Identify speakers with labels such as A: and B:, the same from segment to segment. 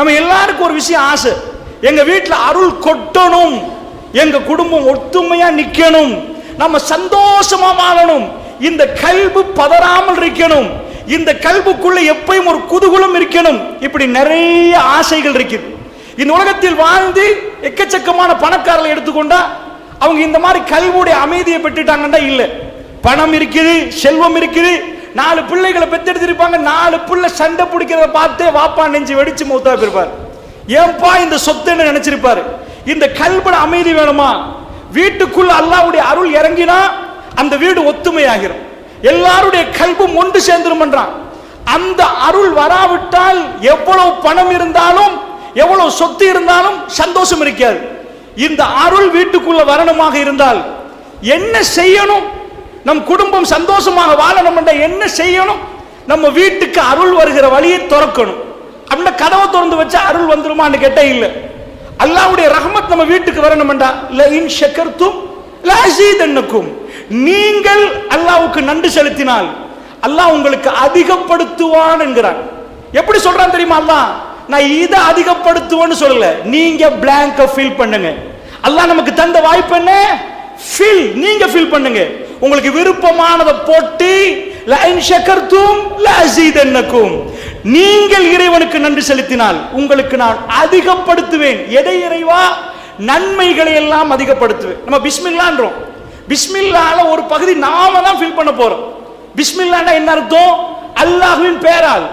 A: நம்ம எல்லாருக்கும் ஒரு விஷயம் ஆசை. எங்க வீட்டில் அருள் கொட்டணும். எங்க குடும்பம் ஒத்துமையா நிக்கணும். நம்ம சந்தோஷமா வாழணும். இந்த கல்பு பதறாமல் இருக்கணும். இந்த கல்புக்குள்ள எப்பயும் ஒரு குதுகுலம் இருக்கணும். இப்படி நிறைய ஆசைகள் இருக்குது. இந்த உலகத்தில் வாழ்ந்து எக்கச்சக்கமான பணக்காரர்களை எடுத்துக்கொண்டா அவங்க இந்த மாதிரி கல்வியுடைய அமைதியை பெற்றுட்டாங்கன்னா இல்லை. பணம் இருக்குது செல்வம் இருக்குது நாலு பிள்ளைகளை பெத்தெடுத்திருப்பாங்க நாலு பிள்ளை சண்டை பிடிக்கிறத பார்த்து வாப்பா நெஞ்சு வெடிச்சு மூத்தா போயிருப்பார். ஏன்பா இந்த சொத்துன்னு நினைச்சிருப்பாரு? இந்த கல்பட அமைதி வேணுமா? வீட்டுக்குள்ள அல்லாவுடைய அருள் இறங்கினா அந்த வீடு ஒத்துமையாகிரும். எல்லாருடைய கல்பும் ஒன்று சேர்ந்துருமன்றான். அந்த அருள் வராவிட்டால் எவ்வளவு பணம் இருந்தாலும் எவ்வளவு சொத்து இருந்தாலும் சந்தோஷம் இருக்காது. இந்த அருள் வீட்டுக்குள்ள வரணுமாக இருந்தால் என்ன செய்யணும்? நம் குடும்பம் சந்தோஷமாக வாழணும் என்ற என்ன செய்யணும்? நம்ம வீட்டுக்கு அருள் வருகிற வழியை திறக்கணும். அப்படின்னா கதவை திறந்து வச்சா அருள் வந்துருமான்னு கேட்டே இல்லை. அல்லாவுடைய ரஹமத் நம்ம வீட்டுக்கு வரணும்டா ல ஷக்கர்த்தும் ஷக்கர்தும் நீங்கள் அல்லாவுக்கு நன்றி செலுத்தினால் அல்லாஹ் உங்களுக்கு அதிகப்படுத்துவான் என்கிறான். எப்படி சொல்றான் தெரியுமா அல்லாஹ்? நான் இதை அதிகப்படுத்துவேன்னு சொல்லல. நீங்க பிளாங்க ஃபில் பண்ணுங்க. அல்லாஹ் நமக்கு தந்த வாய்ப்பு என்ன? ஃபில் நீங்க ஃபில் பண்ணுங்க. உங்களுக்கு விருப்பமானதை போட்டு லைன் நீங்கள் இறைவனுக்கு நன்றி செலுத்தினால் உங்களுக்கு நான் அதிகப்படுத்துவேன். எதை இறைவா? நன்மைகளை எல்லாம் அதிகப்படுத்துவேன். நம்ம பிஸ்மில்லான்றோம். பிஸ்மில்லால ஒரு பகுதி நாம தான் ஃபில் பண்ண போறோம். பிஸ்மில்லாண்டா என்ன அர்த்தம்? அல்லாஹ்வின் பேரால்.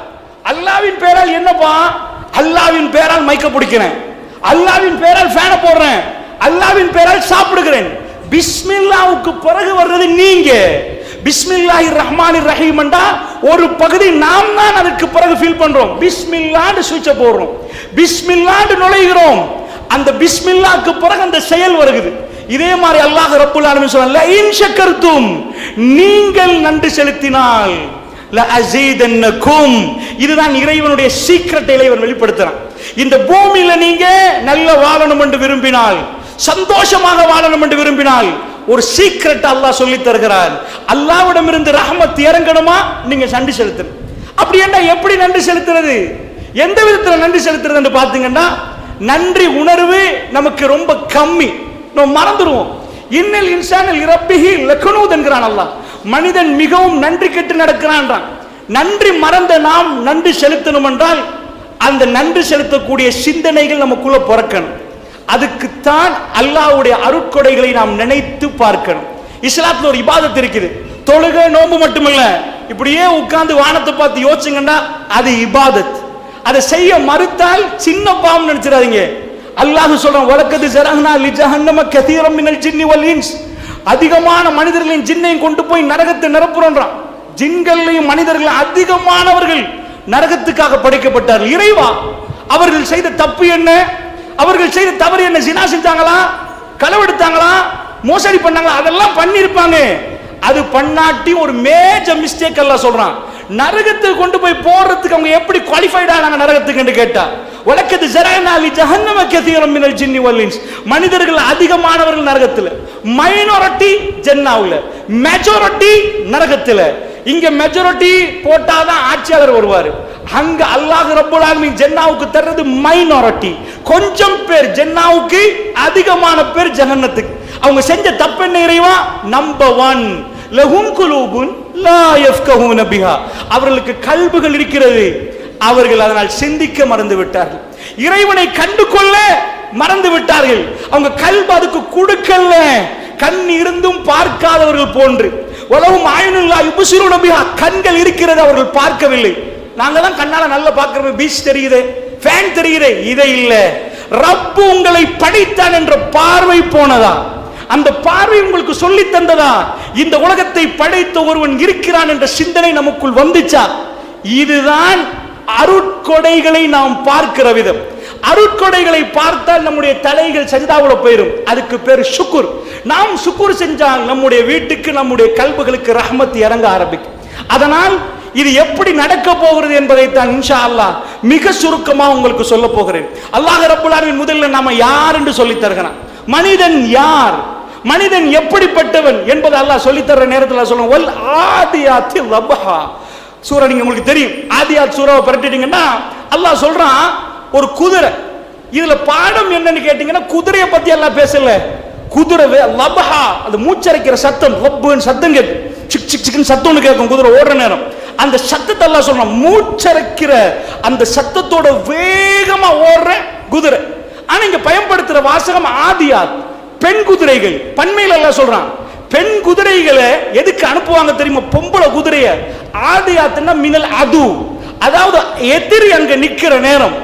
A: அல்லாவின் பேரால் என்னப்பா? அல்லாவின் பேரால் மைக்க பிடிக்கிறேன். அல்லாவின் பேரால் ஃபேனை போடுறேன். அல்லாவின் பேரால் சாப்பிடுகிறேன். பிஸ்மில்லாவுக்கு பிறகு வர்றது நீங்க. பிஸ்மில்லாஹி ரஹ்மானி ரஹீம்ண்டா ஒரு பகுதி நாம் தான் அதுக்கு பிறகு ஃபீல் பண்றோம். பிஸ்மில்லாண்டு சுவிட்ச போடுறோம். பிஸ்மில்லாண்டு நுழைகிறோம். அந்த பிஸ்மில்லாக்கு பிறகு அந்த செயல் வருகிறது இதே மாதிரி அல்லாஹ் ரப்புல் ஆலமீன் சொன்னால இன் ஷக்கர்தும் நீங்கள் நன்றி செலுத்தினால் லஅஸீதன்னக்கும் இதுதான் இறைவனுடைய சீக்ரெட் இறைவன் வெளிப்படுத்துறான். இந்த பூமியில நீங்க நல்ல வாழணும் என்று விரும்பினால் சந்தோஷமாக வாழணும் என்று விரும்பினால் ஒரு சீக்ரெட் அல்லாஹ் சொல்லி தருகிறார் அல்லாவிடம் இருந்து ரஹமத் இறங்கணுமா? நீங்க நன்றி செலுத்தணும். அப்படி என்ன எப்படி நன்றி செலுத்துறது? எந்த விதத்தில் நன்றி செலுத்துறது என்று பார்த்தீங்கன்னா நன்றி உணர்வு நமக்கு ரொம்ப கம்மி. நம்ம மறந்துடுவோம். இன்னல் இன்சானில் இறப்பிகி லக்கனூத் என்கிறான் அல்லாஹ். மனிதன் மிகவும் நன்றி கெட்டு நடக்கிறான்றான் நன்றி மறந்த நாம் நன்றி செலுத்தணும் என்றால் அந்த நன்றி செலுத்தக்கூடிய சிந்தனைகள் நமக்குள்ள பிறக்கணும். அதுக்குத்தான் அல்லாஹ்வுடைய அருட்கொடைகளை நாம் நினைத்து பார்க்கணும். இஸ்லாத்துல ஒரு இபாதத் இருக்குது. தொழுக நோன்பு மட்டுமல்ல. இப்படியே உட்கார்ந்து வானத்தை பார்த்து யோசிச்சுங்கன்னா அது இபாதத். அதை செய்ய மறுத்தால் சின்ன பாவம் நினைச்சிடாதீங்க. அல்லாஹ் சொல்றான் வழக்கத்து ஜரஹ்னா லிஜஹன்னம கதீரம் மினல் ஜின்னி வல் இன்ஸ். அதிகமான மனிதர்களின் ஜின்னையும் கொண்டு போய் நரகத்தை நிரப்புறோன்றான். ஜின்களையும் மனிதர்கள் அதிகமானவர்கள் நரகத்துக்காக படைக்கப்பட்டார்கள். இறைவா அவர்கள் செய்த தப்பு என்ன? அவர்கள் செய்த தவறு என்ன? சினா செஞ்சாங்களா? களவெடுத்தாங்களா? மோசடி பண்ணாங்களா? அதெல்லாம் பண்ணிருப்பாங்க அது பண்ணாட்டி ஒரு மேஜர் மிஸ்டேக் எல்லாம் சொல்றான். நரகத்துக்கு கொண்டு போய் போடுறதுக்கு அவங்க எப்படி குவாலிஃபைட் ஆனாங்க நரகத்துக்கு கேட்டா? உலக்கத்து ஜரானாலி ஜஹன்னம கதீரம் மினல் ஜின்னி வல்லின்ஸ் மனிதர்கள் அதிகமானவர்கள் நரகத்தில். மைனாரிட்டி ஜென்னாவில். மெஜாரிட்டி நரகத்தில். இங்க மெஜாரிட்டி போட்டாதான் ஆட்சியாளர் வருவாரு. அங்க அல்லாஹ் ரப்புல் ஆலமீன் ஜென்னாவுக்கு தர்றது மைனாரிட்டி கொஞ்சம் பேர் ஜென்னாவுக்கு அதிகமான பேர் ஜஹன்னத்துக்கு. அவங்க செஞ்ச தப்பு என்ன இறைவா? நம்பர் ஒன் லஹும் குலூபுன் லா யஃப்கஹூன பிஹா. அவர்களுக்கு கல்புகள் இருக்கிறது. அவர்கள் அதனால் சிந்திக்க மறந்து விட்டார்கள். இறைவனை கண்டு கொள்ள மறந்து விட்டார்கள். அவங்க கல்பு அதுக்கு கொடுக்கல கண் இருந்தும் பார்க்காதவர்கள் போன்று. உலகம் ஆயினுல்லா யுபுசிரு நபிஹா கண்கள் இருக்கிறது அவர்கள் பார்க்கவில்லை. நாங்க தான் கண்ணால நல்லா பார்க்கிறோம் பீச் தெரியுது ஃபேன் தெரியுது இதை இல்ல. ரப்பு உங்களை படைத்தான் என்ற பார்வை போனதா? அந்த பார்வை உங்களுக்கு சொல்லி தந்ததா? இந்த உலகத்தை படைத்த ஒருவன் இருக்கிறான் என்ற சிந்தனை நமக்குள் வந்துச்சா? இதுதான் அருட்கொடைகளை நாம் பார்க்கிற விதம். அருட்கொடைகளை பார்த்தால் நம்முடைய தலைகள் சஜிதாவில் போயிடும் அதுக்கு பேர் சுக்குர். நாம் சுக்குர் செஞ்சால் நம்முடைய வீட்டுக்கு நம்முடைய கல்புகளுக்கு ரஹமத் இறங்க ஆரம்பிக்கும். அதனால் இது எப்படி நடக்க போகிறது என்பதை தான் இன்ஷா அல்லாஹ் மிக சுருக்கமாக உங்களுக்கு சொல்ல போகிறேன். அல்லாஹ் ரப்புல் முதலில் நாம யார் என்று சொல்லி தருகிறான். மனிதன் யார்? மனிதன் எப்படிப்பட்டவன் என்பதை அல்லாஹ் சொல்லி தர்ற நேரத்தில் சொல்லுவோம் ஒல் ஆதியாத்தி லபஹா சூரா நீங்க உங்களுக்கு தெரியும். ஆதியாத் சூறாவை பரட்டிட்டீங்கன்னா அல்லாஹ் சொல்றான் ஒரு குதிரை. இதுல பாடம் என்னன்னு கேட்டீங்கன்னா குதிரையை பத்தி எல்லாம் பேசல. குதிரை லபஹா அது மூச்சரைக்கிற சத்தம் லப்புன்னு சத்தம் கேட்கும். சிக் சிக் சிக்னு சத்தம்னு கேட்கும் குதிரை ஓடுற நேரம். அந்த சத்தத்தை எல்லாம் சொல்றான் மூச்சரைக்கிற அந்த சத்தத்தோட வேகமா ஓடுற குதிரை. ஆனா இங்க பயன்படுத்துற வாசகம் ஆதியாத் பெண் குதிரைகள். பண்மையில எல்லாம் சொல்றான் பெண் குதிரைகளை எதுக்கு அனுப்புவாங்க தெரியுமா? பொம்பளை குதிரைய. ஆதியாத்துன்னா மினல் அது. அதாவது எதிரி அங்க நிக்கிற நேரம்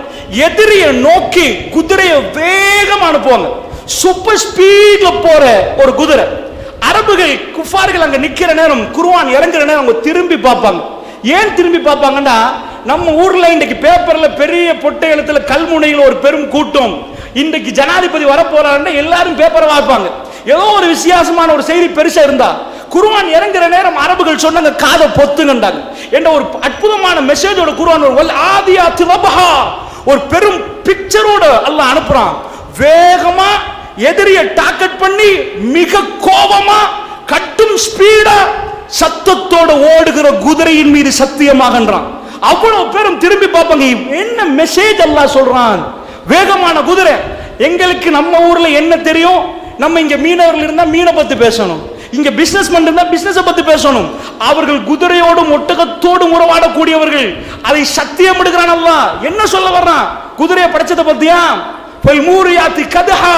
A: எதிரியை நோக்கி குதிரையை வேகமா அனுப்புவாங்க. சூப்பர் ஸ்பீட்ல போற ஒரு குதிரை. அரபுகள் குஃபார்கள் அங்க நிக்கிற நேரம் குருவான் இறங்குற நேரம் அவங்க திரும்பி பார்ப்பாங்க. ஏன் திரும்பி பார்ப்பாங்கன்னா நம்ம ஊர்ல இன்னைக்கு பேப்பர்ல பெரிய பொட்டை எழுத்துல கல்முனையில் ஒரு பெரும் கூட்டம். இன்றைக்கு ஜனாதிபதி வரப்போறாருன்னா எல்லாரும் பேப்பரை வாய்ப்பாங்க ஏதோ ஒரு வித்தியாசமான ஒரு செய்தி பெருசா இருந்தா குருவான் இறங்குற நேரம் அரபுகள் சொன்னாங்க காதை பொத்துங்கண்டாங்க என்ற ஒரு அற்புதமான மெசேஜோட குருவான் ஒரு ஆதியா ஆதியாத்து ஒரு பெரும் பிக்சரோட அல்லாஹ் அனுப்புறான். வேகமா எதிரிய டார்கெட் பண்ணி மிக கோபமா கட்டும் ஸ்பீடா சத்தத்தோட ஓடுகிற குதிரையின் மீது சத்தியமாகன்றான். அவ்வளவு பேரும் திரும்பி பார்ப்பாங்க என்ன மெசேஜ் எல்லாம் சொல்றான்? வேகமான குதிரை. எங்களுக்கு நம்ம ஊர்ல என்ன தெரியும்? நம்ம இங்க மீனவர்கள் இருந்தா மீனை பத்தி பேசணும். இங்க பிசினஸ் இருந்தா பிசினஸ் பத்தி பேசணும். அவர்கள் குதிரையோடும் ஒட்டகத்தோடும் உறவாடக்கூடியவர்கள். அதை சத்தியம் எடுக்கிறான் அல்லாஹ். என்ன சொல்ல வர்றான்? குதிரையை படைச்சதை பத்தியா போய் மூரியாத்தி கதஹா.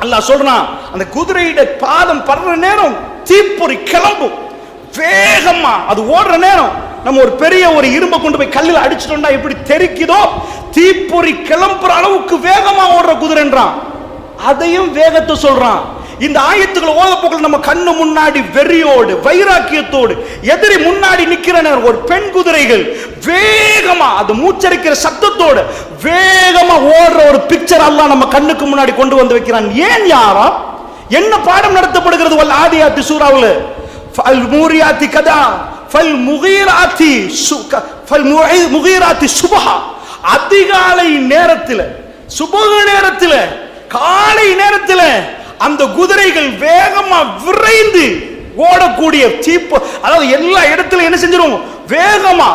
A: அல்லாஹ் சொல்றான் அந்த குதிரையிட பாதம் படுற நேரம் தீப்பொறி கிளம்பும். வேகமா அது ஓடுற நேரம் நம்ம ஒரு பெரிய ஒரு இரும்பை கொண்டு போய் கல்லில் அடிச்சிட்டோம்னா எப்படி தெரிக்குதோ? தீப்பொறி கிளம்புற அளவுக்கு வேகமா ஓடுற குதிரைன்றான். அதையும் வேகத்தை சொல்றான். இந்த ஆயத்துக்களை ஓத நம்ம கண்ணு முன்னாடி வெறியோடு வைராக்கியத்தோடு எதிரி முன்னாடி நிக்கிற நேரம் ஒரு பெண் குதிரைகள் வேகமா அது மூச்சரிக்கிற சத்தத்தோடு வேகமா ஓடுற ஒரு பிக்சர் எல்லாம் நம்ம கண்ணுக்கு முன்னாடி கொண்டு வந்து வைக்கிறான். ஏன் யாரா? என்ன பாடம் நடத்தப்படுகிறது? ஆதி ஆதியாத்தி சூறாவில்? ஃபல் மூரியாத்தி கதா ஃபல் முகீராத்தி சு- க- ஃபல் முகை- முகீராத்தி சுபஹா அதிகாலை நேரத்தில் சுபக நேரத்தில் காலை நேரத்தில் அந்த குதிரைகள் வேகமா விரைந்து ஓடக்கூடிய சீப்பு அதாவது எல்லா இடத்துல என்ன செஞ்சிரும் வேகமா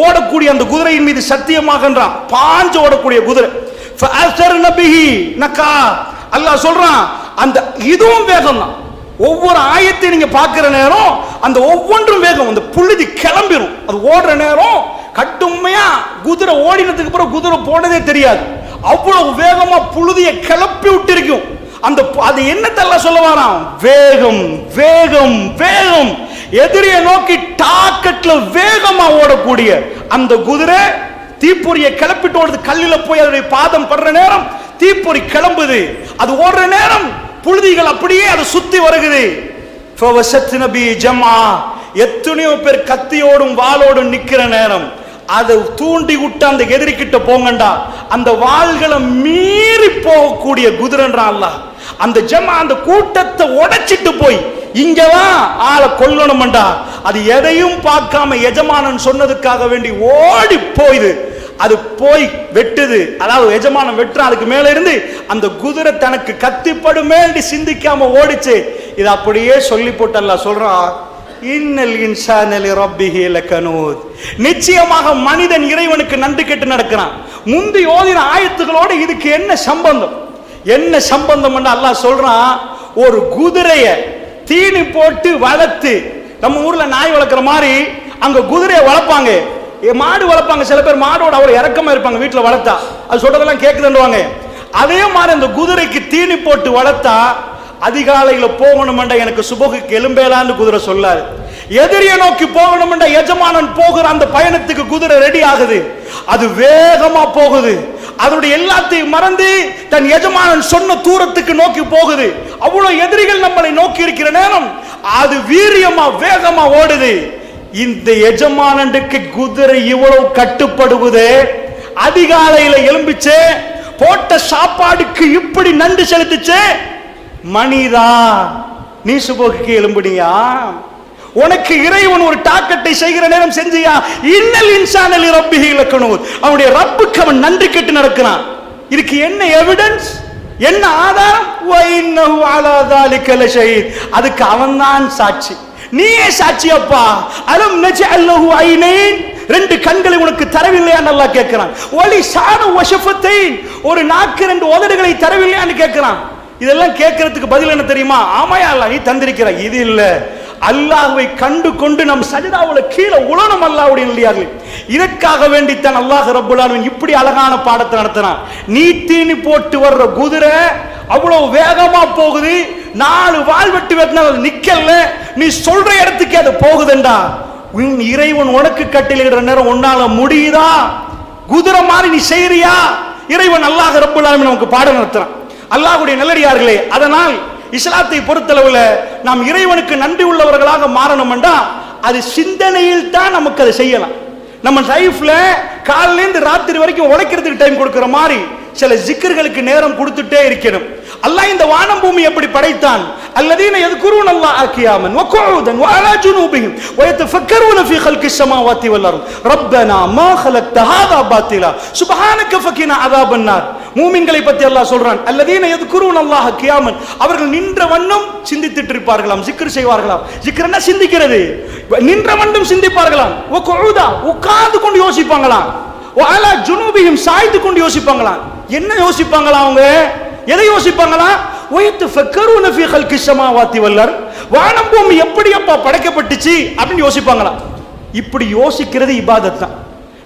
A: ஓடக்கூடிய அந்த குதிரையின் மீது சத்தியமாகன்றான் பாஞ்சு ஓடக்கூடிய குதிரை فَأَثَرْنَ بِهِ நக்கா அல்லாஹ் சொல்றான் அந்த இதுவும் வேகம் தான் ஒவ்வொரு ஆயத்தை நீங்க பார்க்கிற நேரம் அந்த ஒவ்வொன்றும் வேகம் அந்த புழுதி கிளம்பிடும் அது ஓடுற நேரம் கட்டுமையா குதிரை ஓடினதுக்கு அப்புறம் குதிரை போனதே தெரியாது. அவ்வளவு வேகமா புழுதியை கிளப்பி விட்டிருக்கும். அந்த அது என்னத்தெல்லாம் சொல்ல வரான் வேகம் வேகம் வேகம். எதிரியை நோக்கி டாக்கெட்ல வேகமா ஓடக்கூடிய அந்த குதிரை தீப்பொறியை கிளப்பிட்டு ஓடுது. கல்லில் போய் அதனுடைய பாதம் படுற நேரம் தீப்பொறி கிளம்புது. அது ஓடுற நேரம் புழுதிகள் அப்படியே அதை சுத்தி வருகுது. நபி எத்தனையோ பேர் கத்தியோடும் வாளோடும் நிக்கிற நேரம். அதை தூண்டி விட்டு அந்த எதிரி கிட்ட போங்கண்டா. அந்த வாள்களை மீறி போகக்கூடிய குதிரன்றான்ல அந்த ஜமா அந்த கூட்டத்தை உடைச்சிட்டு போய் இங்கதான் ஆளை கொல்லணும்டா அது எதையும் பார்க்காம எஜமானன் சொன்னதுக்காக வேண்டி ஓடி போயுது. அது போய் வெட்டுது. அதாவது எஜமானம் வெட்டுறான் அதுக்கு மேல இருந்து அந்த குதிரை தனக்கு கத்திப்படுமேண்டி சிந்திக்காம ஓடிச்சு. இது அப்படியே சொல்லி போட்டல்ல சொல்றான் இன்னல் இன்சானலி ரப்பிஹி லகனூத். நிச்சயமாக மனிதன் இறைவனுக்கு நன்றி கெட்டு நடக்கிறான். முந்தி ஓதின ஆயத்துகளோடு இதுக்கு என்ன சம்பந்தம்? என்ன சம்பந்தம் அல்லாஹ் சொல்றான் ஒரு குதிரைய தீனி போட்டு வளர்த்து நம்ம ஊர்ல நாய் வளர்க்குற மாதிரி அங்க குதிரையை வளர்ப்பாங்க. மாடு வளர்ப்பாங்க சில பேர் மாடோட அவ்வளோ இறக்கமா இருப்பாங்க வீட்டில் வளர்த்தா. அது சொல்றதெல்லாம் கேக்குதுன்னுவாங்க. அதே மாதிரி அந்த குதிரைக்கு தீனி போட்டு வளர்த்தா அதிகாலையில் போகணுமெண்டா எனக்கு சுபகுக்கு எலும்பேலான்னு குதிரை சொல்லாரு. எதிரியை நோக்கி போகணுமெண்டா எஜமானன் போகிற அந்த பயணத்துக்கு குதிரை ரெடி ஆகுது. அது வேகமா போகுது. அதனுடைய எல்லாத்தையும் மறந்து தன் எஜமானன் சொன்ன தூரத்துக்கு நோக்கி போகுது. அவ்வளவு எதிரிகள் நம்மளை நோக்கி இருக்கிற நேரம் அது வீரியமா வேகமா ஓடுது. இந்த எஜமானனுக்கு குதிரை இவ்வளவு கட்டுப்படுவது அதிகாலையில எலும்பிச்சு போட்ட சாப்பாடுக்கு இப்படி நன்றி செலுத்துச்சு? மணிதா நீ சுபோக்கு எலும்பினியா உனக்கு இறைவன் ஒரு டாக்கெட்டை செய்கிற நேரம் செஞ்சியா? இன்னல் இன்சானல் ரப்பி இலக்கணும் அவனுடைய ரப்புக்கு அவன் நன்றி கெட்டு நடக்கிறான். இதுக்கு என்ன எவிடன்ஸ் என்ன ஆதாரம்? அதுக்கு அவன் தான் சாட்சி. நீயே சாட்சியப்பா அலம் நஜஅல் அல்லஹு ஐனைன். ரெண்டு கண்களை உனக்கு தரவில்லையா நல்லா கேட்கிறான். ஒலி சாண வசஃபத்தை ஒரு நாக்கு ரெண்டு உதடுகளை தரவில்லையான்னு கேட்கிறான். இதெல்லாம் கேட்கறதுக்கு பதில் என்ன தெரியுமா? ஆமாயா அல்ல நீ தந்திருக்கிற. இது இல்ல. அல்லாஹுவை கண்டு கொண்டு நம் சஜிதாவுல கீழே உலனம் அல்லாவுடைய இல்லையார்கள் இதற்காக வேண்டித்தான் அல்லாஹ் ரப்புல் இப்படி அழகான பாடத்தை நடத்தினான். நீ தீனி போட்டு வர்ற குதிரை அவ்வளவு வேகமா போகுது. நாலு வால் வெட்டி வெட்டினா அது நிக்கல நீ சொல்ற இடத்துக்கு அது போகுதுண்டா. உன் இறைவன் உனக்கு கட்டிலிடுற நேரம் உன்னால முடியுதா? குதிரை மாதிரி நீ செய்யறியா இறைவன் அல்லாஹ் ரப்புல் நமக்கு பாடம் நடத்துறான். அல்லாஹுடைய நல்லடியார்களே அதனால் இஸ்லாத்தை பொறுத்தளவுல நாம் இறைவனுக்கு நன்றி உள்ளவர்களாக மாறணும்டா அது சிந்தனையில் தான் நமக்கு அதை செய்யலாம். நம்ம லைஃப்ல காலையில ராத்திரி வரைக்கும் உழைக்கிறதுக்கு டைம் கொடுக்குற மாதிரி சில ஜிக்கர்களுக்கு நேரம் கொடுத்துட்டே இருக்கணும். அல்லாஹ் இந்த வானம் பூமி எப்படி படைத்தான்? அல்லதீன எதுக்குருவன் அல்லாஹ் ஆக்கியாமன் வக்கோதன் வஅலா ஜுனூபிஹிம் வயத்தஃபக்கருன ஃபீ ஹல்கி ஸமாவாத்தி வல் அர்த். ரப்பனா மா ஹலக்த ஹாதா பாத்திலா சுப்ஹானக ஃபகினா அதாபன் நார் மூமின்களை பத்தி அல்லாஹ் சொல்றான் அல்லதீன எதுக்குருவன் அல்லாஹ் கியாமன் அவர்கள் நின்ற வண்ணம் சிந்தித்துட்டு இருப்பார்களாம் ஜிக்ர் செய்வார்களாம் ஜிக்ர்னா சிந்திக்கிறது நின்ற வண்ணம் சிந்திப்பார்களாம் வக்கோதா உட்கார்ந்து கொண்டு யோசிப்பாங்களாம் வஅலா ஜுனூபிஹிம் சாய்ந்து கொண்டு யோசிப்பாங்களாம் என்ன யோசிப்பாங்களா அவங்க எதை யோசிப்பாங்களா? ஒய்த்து ஃபக்கருன ஃபீ ஹல்கி ஸமாவாத்தி வல்லர் வானம் பூமி எப்படி அப்பா படைக்கப்பட்டுச்சு? அப்படின்னு யோசிப்பாங்களா? இப்படி யோசிக்கிறது இபாதத் தான்.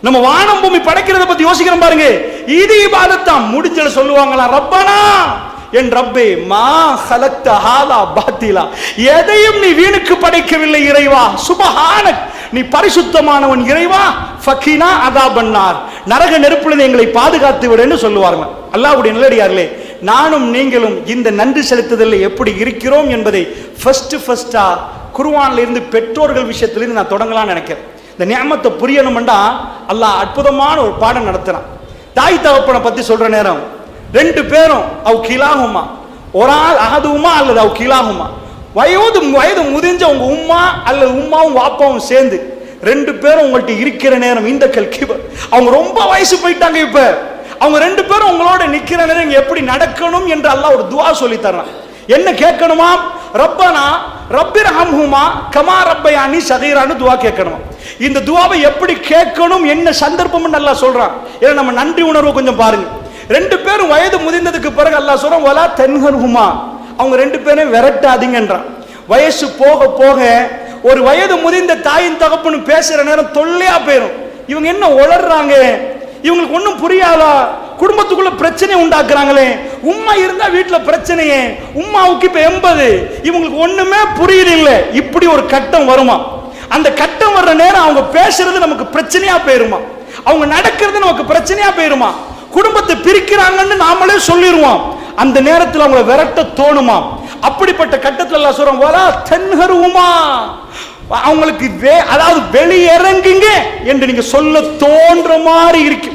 A: நம்ம வானம் பூமி படைக்கிறத பத்தி யோசிக்கிறோம் பாருங்க. இது இபாதத் தான். முடிச்சல சொல்லுவாங்களா? ரப்பனா என் ரப்பே மா ஹலக்த ஹாலா பாத்திலா. எதையும் நீ வீணுக்கு படைக்கவில்லை இறைவா. சுபஹானக் நீ பரிசுத்தமானவன் இறைவா. ஃபக்கீனா அதா பண்ணார் நரக நெருப்புல எங்களை பாதுகாத்து விடுன்னு சொல்லுவாங்க அல்லாஹ்வுடைய நல்லடியார்களே நானும் நீங்களும் இந்த நன்றி செலுத்துதலில் எப்படி இருக்கிறோம் என்பதை ஃபர்ஸ்ட் ஃபர்ஸ்டா குர்ஆன்ல இருந்து பெற்றோர்கள் விஷயத்திலிருந்து நான் தொடங்கலாம்னு நினைக்கிறேன். இந்த நியமத்தை புரியணும்டா அல்லாஹ் அற்புதமான ஒரு பாடம் நடத்துகிறான் தாய் தகப்பனை பத்தி சொல்ற நேரம் ரெண்டு பேரும் அவ் கிலாகுமா ஒரு ஆள் அகதுமா அல்லது அவ் கிலாகுமா வயது வயது முதிஞ்ச உங்க உம்மா அல்லது உம்மாவும் வாப்பாவும் சேர்ந்து ரெண்டு பேரும் உங்கள்கிட்ட இருக்கிற நேரம் இந்த கல்கிபர். அவங்க ரொம்ப வயசு போயிட்டாங்க இப்போ. அவங்க ரெண்டு பேரும் உங்களோட நிக்கிற நேரம் எப்படி நடக்கணும் என்று அல்லாஹ் ஒரு துவா சொல்லி தர்றான். என்ன கேட்கணுமா? ரப்பனா ரப்பிர் ஹம்ஹுமா கமா ரப்பயானி சகீரான்னு துவா கேட்கணுமா? இந்த துவாவை எப்படி கேட்கணும்? என்ன சந்தர்ப்பம் நல்லா சொல்றான். ஏன்னா நம்ம நன்றி உணர்வு கொஞ்சம் பாருங்க. ரெண்டு பேரும் வயது முதிர்ந்ததுக்கு பிறகு அல்லாஹ் சொல்றான் வலா தென்ஹர்ஹுமா. அவங்க ரெண்டு பேரும் விரட்டாதீங்கன்றான். வயசு போக போக ஒரு வயது முதிர்ந்த தாயின் தகப்புன்னு பேசுற நேரம் தொல்லையா போயிடும் இவங்க என்ன உளர்றாங்க? இவங்களுக்கு ஒன்றும் புரியாதா? குடும்பத்துக்குள்ள பிரச்சனை உண்டாக்குறாங்களே. உம்மா இருந்தா வீட்டில் பிரச்சனையே. உம்மாவுக்கு இப்ப எண்பது. இவங்களுக்கு ஒண்ணுமே புரியல இப்படி ஒரு கட்டம் வருமா? அந்த கட்டம் வர்ற நேரம் அவங்க பேசுறது நமக்கு பிரச்சனையா போயிருமா? அவங்க நடக்கிறது நமக்கு பிரச்சனையா போயிருமா? குடும்பத்தை பிரிக்கிறாங்கன்னு நாமளே சொல்லிடுவோம் அந்த நேரத்தில் அவங்கள விரட்ட தோணுமா? அப்படிப்பட்ட கட்டத்தில் எல்லாம் சொல்றோம் வலா தென்ஹருவுமா அவங்களுக்கு வே அதாவது வெளியிறங்குங்க என்று நீங்க சொல்ல தோன்ற மாதிரி இருக்கு.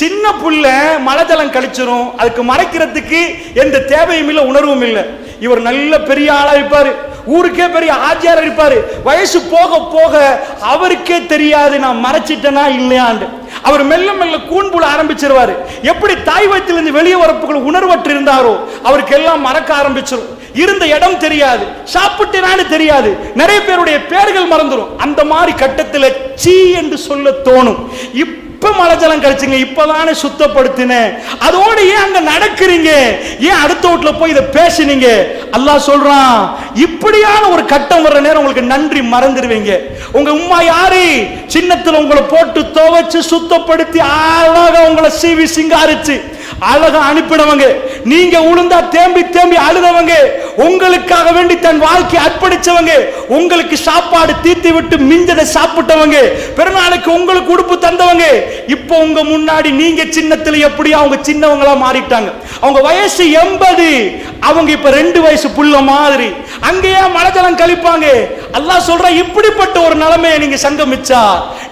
A: சின்ன புள்ள மழை ஜலம் கழிச்சிரும் அதுக்கு மறைக்கிறதுக்கு எந்த தேவையும் இல்லை உணர்வும் இல்லை. இவர் நல்ல பெரிய ஆளா இருப்பாரு. ஊருக்கே பெரிய ஆஜியார் இருப்பாரு. வயசு போக போக அவருக்கே தெரியாது நான் மறைச்சிட்டேனா இல்லையாண்டு. அவர் மெல்ல மெல்ல கூண்புல ஆரம்பிச்சிருவாரு. எப்படி தாய் வயிற்றிலிருந்து வெளியே வரப்புகள் உணர்வற்று இருந்தாரோ அவருக்கு எல்லாம் மறக்க ஆரம்பிச்சிடும் இருந்த இடம் தெரியாது. சாப்பிட்டேனான்னு தெரியாது. நிறைய பேருடைய பேர்கள் மறந்துடும். அந்த மாதிரி கட்டத்தில் சீ என்று சொல்ல தோணும். இப்ப மழை ஜலம் கழிச்சுங்க இப்பதானே சுத்தப்படுத்தினேன் அதோடு ஏன் அங்க நடக்கிறீங்க? ஏன் அடுத்த வீட்டுல போய் இதை பேசுனீங்க? அல்லாஹ் சொல்றான் இப்படியான ஒரு கட்டம் வர்ற நேரம் உங்களுக்கு நன்றி மறந்துடுவீங்க. உங்க உம்மா யாரு? சின்னத்துல உங்களை போட்டு துவைச்சு சுத்தப்படுத்தி அழகா உங்களை சீவி சிங்காரிச்சு. அழகா அனுப்பினவங்க. நீங்க உளுந்தா தேம்பி தேம்பி அழுதவங்க. உங்களுக்காக வேண்டி தன் வாழ்க்கை அர்ப்பணிச்சவங்க. உங்களுக்கு சாப்பாடு தீர்த்து விட்டு மிஞ்சதை சாப்பிட்டவங்க. பிறநாளுக்கு உங்களுக்கு உடுப்பு தந்தவங்க. இப்போ உங்க முன்னாடி நீங்க சின்னத்துல எப்படி அவங்க சின்னவங்களா மாறிட்டாங்க. அவங்க வயசு எண்பது. அவங்க இப்ப ரெண்டு வயசு புள்ள மாதிரி. அங்கேயே மலஜலம் கழிப்பாங்க. அல்லா சொல்ற இப்படிப்பட்ட ஒரு நிலைமையை நீங்க சங்கமிச்சா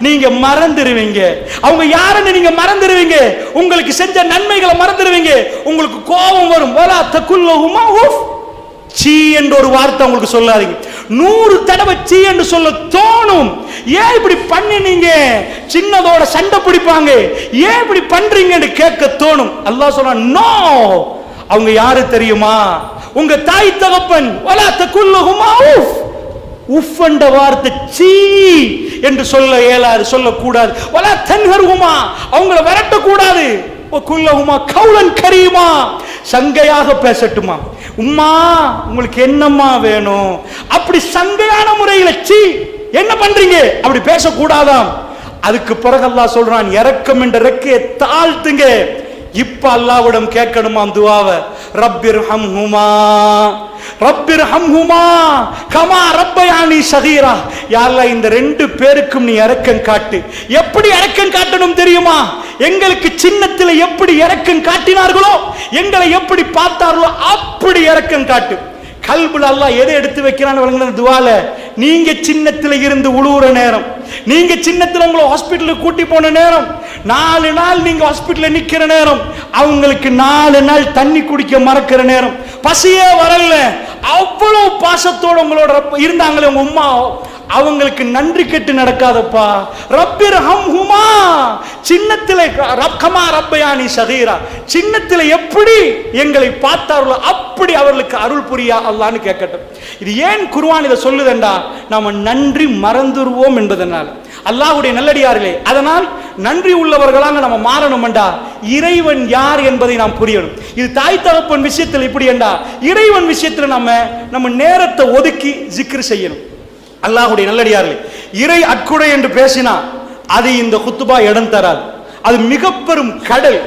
A: நீங்க மறந்துடுவீங்க அவங்க யாருன்னு நீங்க மறந்துடுவீங்க உங்களுக்கு செஞ்ச நன்மைகளை மறந்துடுவீங்க உங்களுக்கு கோபம் வரும். வலா தக்குல்லஹுமா உஃப். சீ என்ற ஒரு வார்த்தை உங்களுக்கு சொல்லாதீங்க. நூறு தடவை சீ என்று சொல்ல தோணும். ஏன் இப்படி பண்ணினீங்க? சின்னதோட சண்டை பிடிப்பாங்க. ஏன் இப்படி பண்றீங்கன்னு கேட்க தோணும். அல்லாஹ் சொல்றான் நோ. அவங்க யாரு தெரியுமா? உங்க தாய் தகப்பன் வலா தக்குல்லஹுமா உஃப். உஃப் வார்த்தை சீ என்று சொல்ல இயலாது சொல்லக்கூடாது. வலா தன்ஹர்ஹுமா அவங்கள விரட்டக்கூடாது. குல்லஹுமா கவுலன் கரியுமா சங்கையாக பேசட்டுமா? உம்மா உங்களுக்கு என்னம்மா வேணும்? அப்படி சங்கையான முறையில் சீ என்ன பண்றீங்க? அப்படி பேசக்கூடாதாம். அதுக்கு பிறகு அல்லாஹ் சொல்றான் இறக்கம் என்ற ரெக்கையை தாழ்த்துங்க. இப்ப அல்லாவிடம் கேட்கணுமா துவாவை? ரப்பிர் ஹம்ஹுமா ரப்பிர் ஹம்ஹுமா கமா ரப்பயானி சகீரா யாரா இந்த ரெண்டு பேருக்கும் நீ இறக்கம் காட்டு. எப்படி இறக்கம் காட்டணும் தெரியுமா? எங்களுக்கு சின்னத்தில் எப்படி இறக்கம் காட்டினார்களோ எங்களை எப்படி பார்த்தார்களோ அப்படி இறக்கம் காட்டு. கல்புல அல்லாஹ் எதை எடுத்து வைக்கிறான்னு வழங்கின துவால நீங்க சின்னத்துல இருந்து உழுவுற நேரம் நீங்க சின்னத்துல உங்களை ஹாஸ்பிட்டலுக்கு கூட்டி போன நேரம் நாலு நாள் நீங்க ஹாஸ்பிட்டலில் நிக்கிற நேரம் அவங்களுக்கு நாலு நாள் தண்ணி குடிக்க மறக்கிற நேரம். பசியே வரல. அவ்வளவு பாசத்தோடு உங்களோட இருந்தாங்களே உங்க உம்மா அவங்களுக்கு நன்றி கெட்டு நடக்காதப்பா. ரப்பிர் ஹம் ஹுமா சின்னத்தில் ரப்கமா ரப்பயானி சகீரா சின்னத்தில் எப்படி எங்களை பார்த்தார்களோ அப்படி அவர்களுக்கு அருள் புரியா அல்லான்னு கேட்கட்டும். இது ஏன் குருவான் இதை சொல்லுதண்டா? நாம் நன்றி மறந்துருவோம் என்பதனால். அல்லாஹ்வுடைய நல்லடியார்களே அதனால் நன்றி உள்ளவர்களாக நம்ம மாறணும்டா இறைவன் யார் என்பதை நாம் புரியணும். இது தாய் தகப்பன் விஷயத்தில் இப்படி என்றா இறைவன் விஷயத்தில் நம்ம நம்ம நேரத்தை ஒதுக்கி ஜிக்ரு செய்யணும். அல்லாஹுடைய நல்லடியார்களே இறை அற்குடை என்று பேசினா அது இந்த குத்துபா இடம் தராது. அது மிக பெரும் கடல்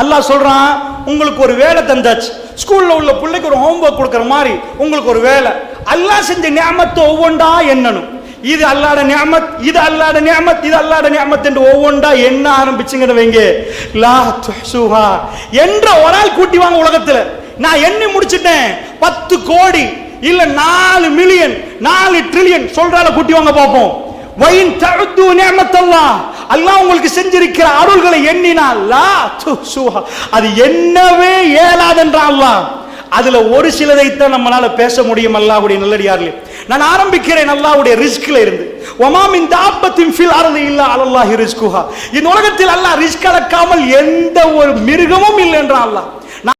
A: அல்லாஹ் சொல்றான் உங்களுக்கு ஒரு வேலை தந்தாச்சு. ஸ்கூல்ல உள்ள பிள்ளைக்கு ஒரு ஹோம்ஒர்க் கொடுக்குற மாதிரி உங்களுக்கு ஒரு வேலை. அல்லாஹ் செஞ்ச ஞாபத்தை ஒவ்வொன்றா என்னனும் இது அல்லாட நியமத் இது அல்லாட நியமத் இது அல்லாட நியமத் என்று ஒவ்வொன்றா என்ன ஆரம்பிச்சுங்கன்னு வைங்க. லா என்ற ஒரு ஆள் கூட்டி வாங்க உலகத்தில். நான் எண்ணி முடிச்சிட்டேன். பத்து கோடி இல்ல நாலு மில்லியன் நாலு ட்ரில்லியன் சொல்றால கூட்டி வாங்க பார்ப்போம். வயின் தழுத்து நேமத்தல்லாம் அல்லாஹ் உங்களுக்கு செஞ்சிருக்கிற அருள்களை எண்ணினால்லா அது என்னவே இயலாதென்றா அல்லாஹ். அதுல ஒரு சிலதைத்தான் நம்மளால பேச முடியும் அல்லாஹ்வுடைய நல்லடியார்களே. நான் ஆரம்பிக்கிறேன் அல்லாஹ்வுடைய ரிஸ்க்ல இருந்து. ஒமாமின் தாப்பத்தின் ஃபில் அறது இல்ல அல்லாஹி ரிஸ்குஹா. இந்த உலகத்தில் அல்லாஹ் ரிஸ்க் அளக்காமல் எந்த ஒரு மிருகமும் இல்லை என்றான் அல்லாஹ்.